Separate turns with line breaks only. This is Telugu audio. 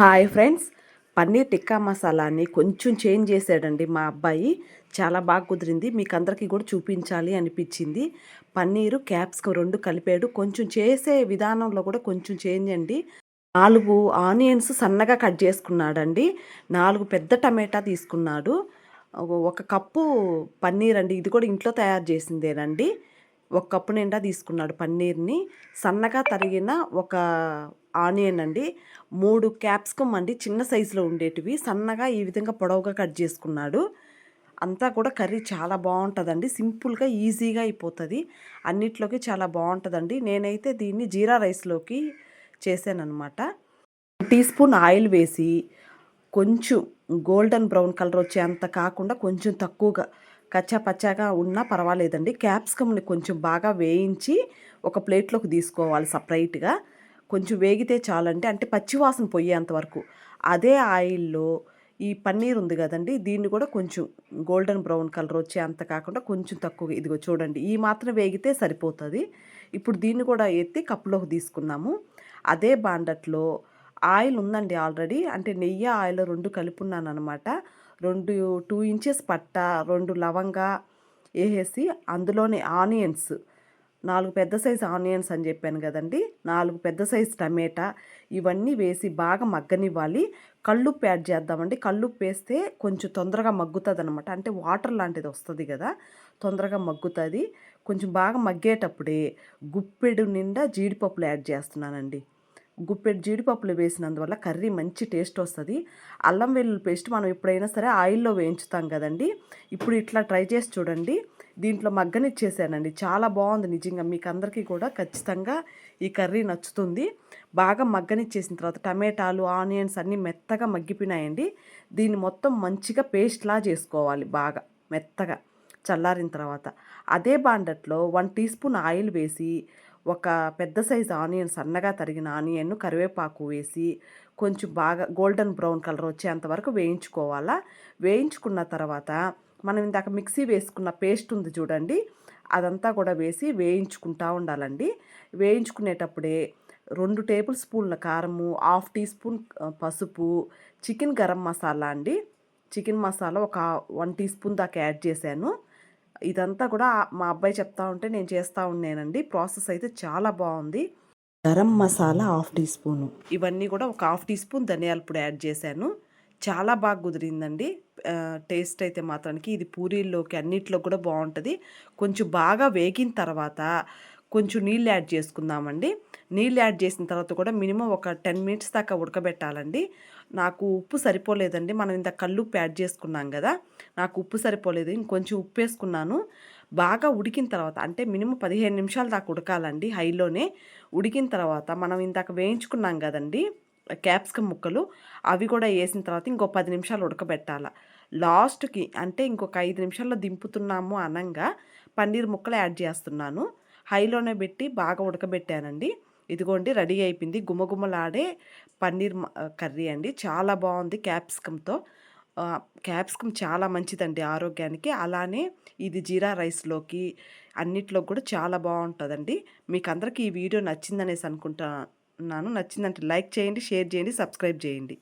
Hi friends. పన్నీర్ టిక్కా మసాలాని కొంచెం చేంజ్ చేశాడండి మా అబ్బాయి. చాలా బాగా కుదిరింది. మీకు అందరికీ కూడా చూపించాలి అనిపించింది. పన్నీరు క్యాప్సికం రెండు కలిపాడు. కొంచెం చేసే విధానంలో కూడా కొంచెం చేంజ్ అండి. నాలుగు ఆనియన్స్ సన్నగా కట్ చేసుకున్నాడండి. నాలుగు పెద్ద టమాటా తీసుకున్నాడు. ఒక కప్పు పన్నీర్ అండి. ఇది కూడా ఇంట్లో తయారు చేసిందేనండి. ఒక కప్పు నిండా తీసుకున్నాడు పన్నీర్ని. సన్నగా తరిగిన ఒక ఆనియన్ అండి. మూడు క్యాప్సికమ్ అండి. చిన్న సైజులో ఉండేటివి. సన్నగా ఈ విధంగా పొడవుగా కట్ చేసుకున్నాడు. అంతా కూడా కర్రీ చాలా బాగుంటుందండి. సింపుల్గా ఈజీగా అయిపోతుంది. అన్నిట్లోకి చాలా బాగుంటుందండి. నేనైతే దీన్ని జీరా రైస్లోకి చేశానమాట టీ స్పూన్ ఆయిల్ వేసి కొంచెం గోల్డెన్ బ్రౌన్ కలర్ వచ్చేంత కాకుండా కొంచెం తక్కువగా కచ్చా పచ్చాగా ఉన్నా పర్వాలేదండి. క్యాప్సికమ్ని కొంచెం బాగా వేయించి ఒక ప్లేట్లోకి తీసుకోవాలి సపరేట్గా. కొంచెం వేగితే చాలంటే అంటే పచ్చివాసన పోయేంత వరకు. అదే ఆయిల్లో ఈ పన్నీర్ ఉంది కదండి దీన్ని కూడా కొంచెం గోల్డెన్ బ్రౌన్ కలర్ వచ్చే అంత కాకుండా కొంచెం తక్కువ ఇదిగో చూడండి ఈ మాత్రం వేగితే సరిపోతుంది. ఇప్పుడు దీన్ని కూడా ఎత్తి కప్పులోకి తీసుకున్నాము. అదే బాండట్లో ఆయిల్ ఉందండి ఆల్రెడీ అంటే నెయ్యి ఆయిల్ రెండు కలుపున్నాను అనమాట రెండు టూ ఇంచెస్ పట్ట రెండు లవంగా వేసేసి అందులోనే ఆనియన్స్ నాలుగు పెద్ద సైజు ఆనియన్స్ అని చెప్పాను కదండి. నాలుగు పెద్ద సైజు టమాటా ఇవన్నీ వేసి బాగా మగ్గనివ్వాలి. కళ్ళుప్పు యాడ్ చేద్దామండి. కళ్ళుప్పు వేస్తే కొంచెం తొందరగా మగ్గుతుంది అనమాట అంటే వాటర్ లాంటిది వస్తుంది కదా తొందరగా మగ్గుతుంది. కొంచెం బాగా మగ్గేటప్పుడే గుప్పెడు నిండా జీడిపప్పులు యాడ్ చేస్తున్నానండి. గుప్పెడు జీడిపప్పులు వేసినందువల్ల కర్రీ మంచి టేస్ట్ వస్తుంది. అల్లం వెల్లుల్లి పేస్ట్ మనం ఎప్పుడైనా సరే ఆయిల్లో వేయించుతాం కదండి. ఇప్పుడు ఇట్లా ట్రై చేసి చూడండి. దీంట్లో మగ్గనిచ్చేసానండి. చాలా బాగుంది నిజంగా. మీకు అందరికీ కూడా ఖచ్చితంగా ఈ కర్రీ నచ్చుతుంది. బాగా మగ్గనిచ్చేసిన తర్వాత టమాటాలు ఆనియన్స్ అన్నీ మెత్తగా మగ్గిపోయినాయండి. దీన్ని మొత్తం మంచిగా పేస్ట్లా చేసుకోవాలి బాగా మెత్తగా చల్లారిన తర్వాత. అదే బాండట్లో వన్ టీ స్పూన్ ఆయిల్ వేసి ఒక పెద్ద సైజు ఆనియన్ సన్నగా తరిగిన ఆనియన్ను కరివేపాకు వేసి కొంచెం బాగా గోల్డెన్ బ్రౌన్ కలర్ వచ్చేంత వరకు వేయించుకోవాలా? వేయించుకున్న తర్వాత మనం ఇందాక మిక్సీ వేసుకున్న పేస్ట్ ఉంది చూడండి అదంతా కూడా వేసి వేయించుకుంటా ఉండాలండి. వేయించుకునేటప్పుడే రెండు టేబుల్ స్పూన్ల కారము హాఫ్ టీ స్పూన్ పసుపు చికెన్ గరం మసాలా అండి. చికెన్ మసాలా ఒక వన్ టీ స్పూన్ దాకా యాడ్ చేశాను. ఇదంతా కూడా మా అబ్బాయి చెప్తా ఉంటే నేను చేస్తూ ఉన్నానండి. ప్రాసెస్ అయితే చాలా బాగుంది. Garam masala half teaspoon. ఇవన్నీ కూడా ఒక హాఫ్ టీ స్పూన్ ధనియాల పొడి యాడ్ చేశాను. చాలా బాగా కుదిరిందండి. టేస్ట్ అయితే మాత్రానికి ఇది పూరీల్లోకి అన్నిట్లో కూడా బాగుంటుంది. కొంచెం బాగా వేగిన తర్వాత కొంచెం నీళ్ళు యాడ్ చేసుకుందామండి. నీళ్ళు యాడ్ చేసిన తర్వాత కూడా మినిమం ఒక టెన్ మినిట్స్ దాకా ఉడకబెట్టాలండి. నాకు ఉప్పు సరిపోలేదండి. మనం ఇంత కల్లుప్పు యాడ్ చేసుకున్నాం కదా నాకు ఉప్పు సరిపోలేదు. ఇంకొంచెం ఉప్పు వేసుకున్నాను బాగా ఉడికిన తర్వాత అంటే మినిమం పదిహేను నిమిషాల దాకా ఉడకాలండి హైలోనే. ఉడికిన తర్వాత మనం ఇందాక వేయించుకున్నాం కదండి క్యాప్సికమ్ ముక్కలు అవి కూడా వేసిన తర్వాత ఇంకో పది నిమిషాలు ఉడకబెట్టాల. లాస్ట్కి అంటే ఇంకొక ఐదు నిమిషాల్లో దింపుతున్నాము అనంగా పన్నీర్ ముక్కలు యాడ్ చేస్తున్నాను. హైలోనే పెట్టి బాగా ఉడకబెట్టానండి. ఇదిగోండి రెడీ అయిపోయింది. గుమగుమలాడే పన్నీర్ కర్రీ అండి. చాలా బాగుంది క్యాప్సికంతో క్యాప్సికమ్ చాలా మంచిదండి ఆరోగ్యానికి. అలానే ఇది జీరా రైస్లోకి అన్నిట్లో కూడా చాలా బాగుంటుందండి. మీకు అందరికీ ఈ వీడియో నచ్చిందనేసి అనుకుంటున్నాను. నచ్చిందంటే లైక్ చేయండి షేర్ చేయండి సబ్స్క్రైబ్ చేయండి.